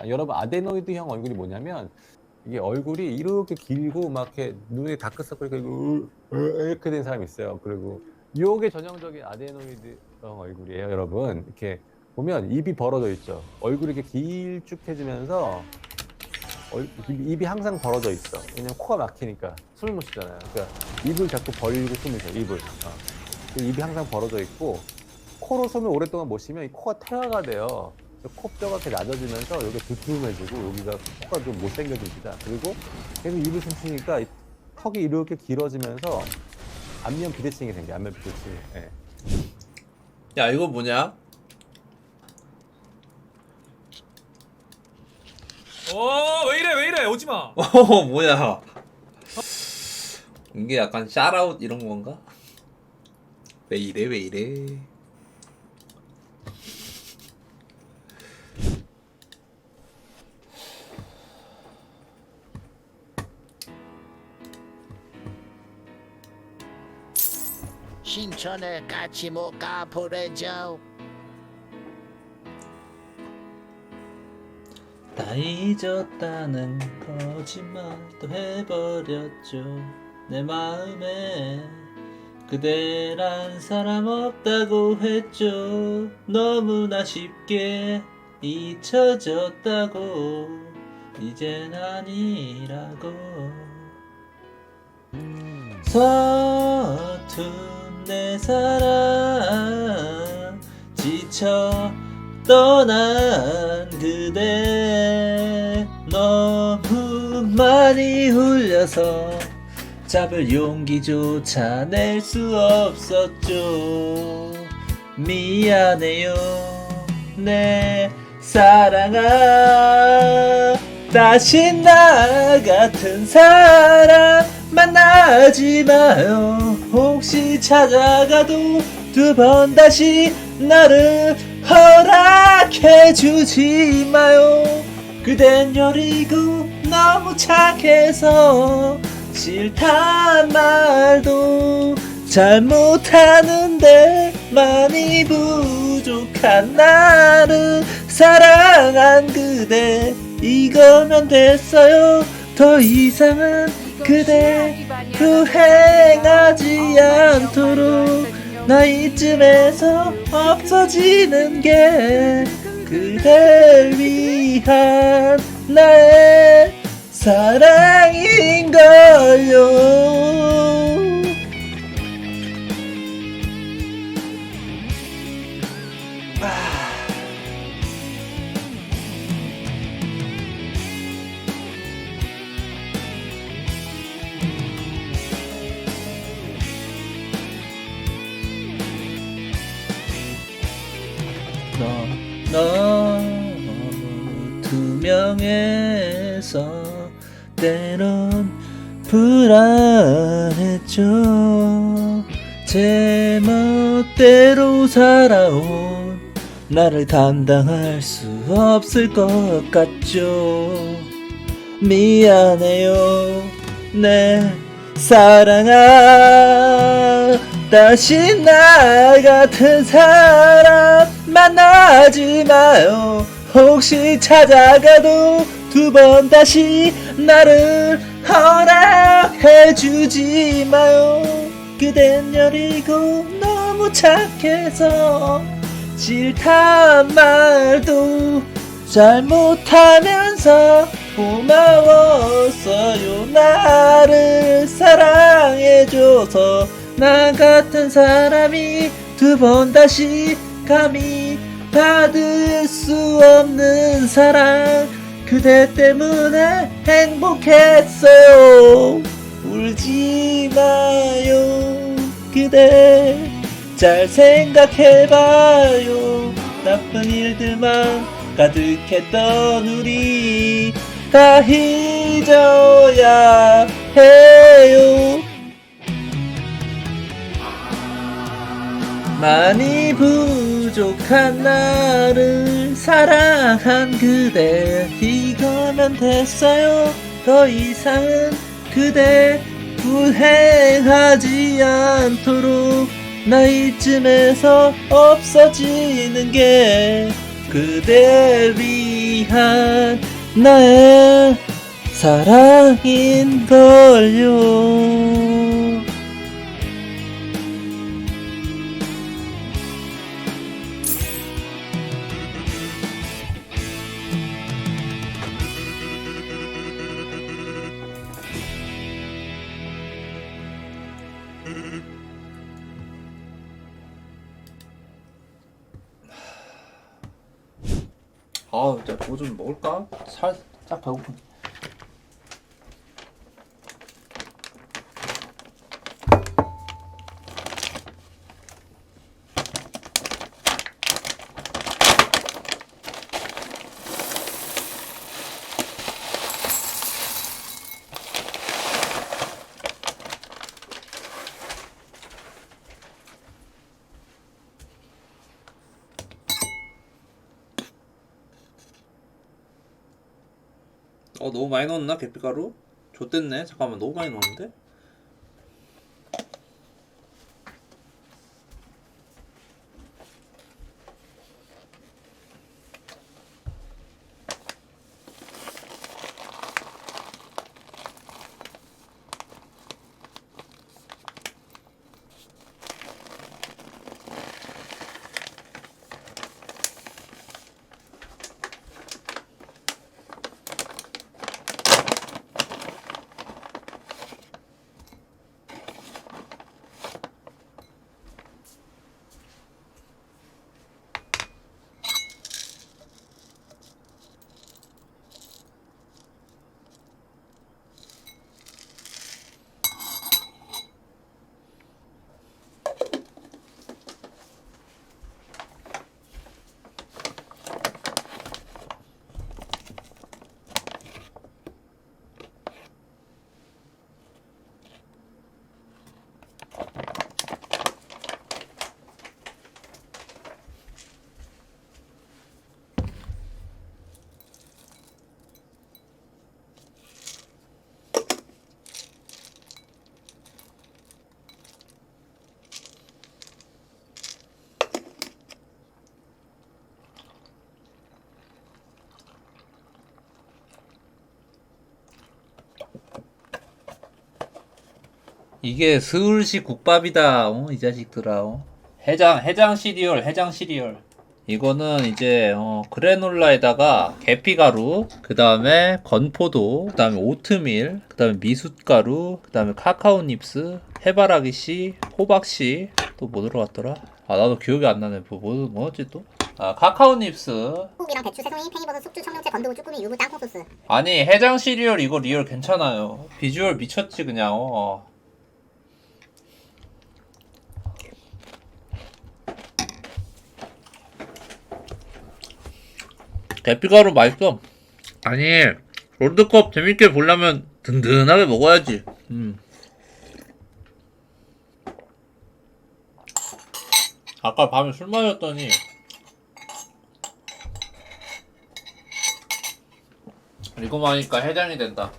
아, 여러분 아데노이드형 얼굴이 뭐냐면 이게 얼굴이 이렇게 길고 막 이렇게 눈에 다크서클이 있고 이렇게 된 사람이 있어요. 그리고 요게 전형적인 아데노이드형 얼굴이에요, 여러분. 이렇게 보면 입이 벌어져 있죠. 얼굴이 이렇게 길쭉해지면서 입이 항상 벌어져 있어. 왜냐면 코가 막히니까 숨을 못 쉬잖아요. 그러니까 입을 자꾸 벌리고 숨을 쉬어. 입을. 어. 그 입이 항상 벌어져 있고 코로 숨을 오랫동안 못 쉬면 이 코가 퇴화가 돼요. 코뼈가 이렇게 낮아지면서 여기 두툼해지고 여기가 코가 좀 못생겨집니다. 그리고 계속 입을 숨 쉬니까 이 턱이 이렇게 길어지면서 안면 비대칭이 생겨. 안면 비대칭. 예. 야 이거 뭐냐? 어 왜 이래 왜 이래 오지 마 어 뭐야? 이게 약간 샤라웃 이런 건가? 왜 이래 왜 이래? 신촌에 같이 못 가보래죠. 다 잊었다는 거짓말도 해버렸죠. 내 마음에 그대란 사람 없다고 했죠. 너무나 쉽게 잊혀졌다고. 이젠 아니라고. 서툰 내 사랑 지쳐 떠난 그대 너무 많이 울려서 잡을 용기조차 낼 수 없었죠. 미안해요 내 사랑아. 다시 나 같은 사람 만나지 마요. 혹시 찾아가도 두 번 다시 나를 허락해 주지 마요. 그댄 여리고 너무 착해서 싫단 말도 잘못하는데 많이 부족한 나를 사랑한 그대. 이거면 됐어요. 더 이상은 그대 후행하지 않도록 나 이쯤에서 없어지는 게 그댈 위한 나의 사랑인 걸요 너 너무 투명해서 때론 불안했죠. 제 멋대로 살아온 나를 감당할 수 없을 것 같죠. 미안해요 내 사랑아. 다시 나 같은 사람 만나지 마요. 혹시 찾아가도 두 번 다시 나를 허락해 주지 마요. 그댄 여리고 너무 착해서 싫단 말도 잘못하면서 고마웠어요. 나를 사랑해줘서 나 같은 사람이 두 번 다시 감히 받을 수 없는 사랑 그대 때문에 행복했어요. 울지 마요 그대. 잘 생각해봐요. 나쁜 일들만 가득했던 우리 다 잊어야 해요 많이 부족한 나를 사랑한 그대. 이거면 됐어요. 더 이상은 그대 후회하지 않도록 나 이쯤에서 없어지는 게 그댈 위한 위한 나의 사랑인 걸요 아, 진짜 뭐좀 먹을까? 살짝 배고픈. 어 너무 많이 넣었나 계피가루? 좆됐네 잠깐만 너무 많이 넣었는데? 이게 서울식 국밥이다 어, 이 자식들아 어. 해장 해장 시리얼 해장 시리얼 이거는 이제 어, 그래놀라에다가 계피가루 그 다음에 건포도 그 다음에 오트밀 그 다음에 미숫가루 그 다음에 카카오 닙스 해바라기씨 호박씨 또 뭐 들어갔더라 아 나도 기억이 안 나네 뭐, 뭐 뭐였지 또? 아 카카오 닙스 호국이랑 배추, 새송이, 팽이버섯, 숙주, 청양채, 건두부, 쭈꾸미, 유부, 땅콩 소스. 아니 해장 시리얼 이거 리얼 괜찮아요 비주얼 미쳤지 그냥 어. 계피가루 맛있어. 아니 롤드컵 재밌게 보려면 든든하게 먹어야지. 음. 아까 밤에 술 마셨더니 이거 마니까 해장이 된다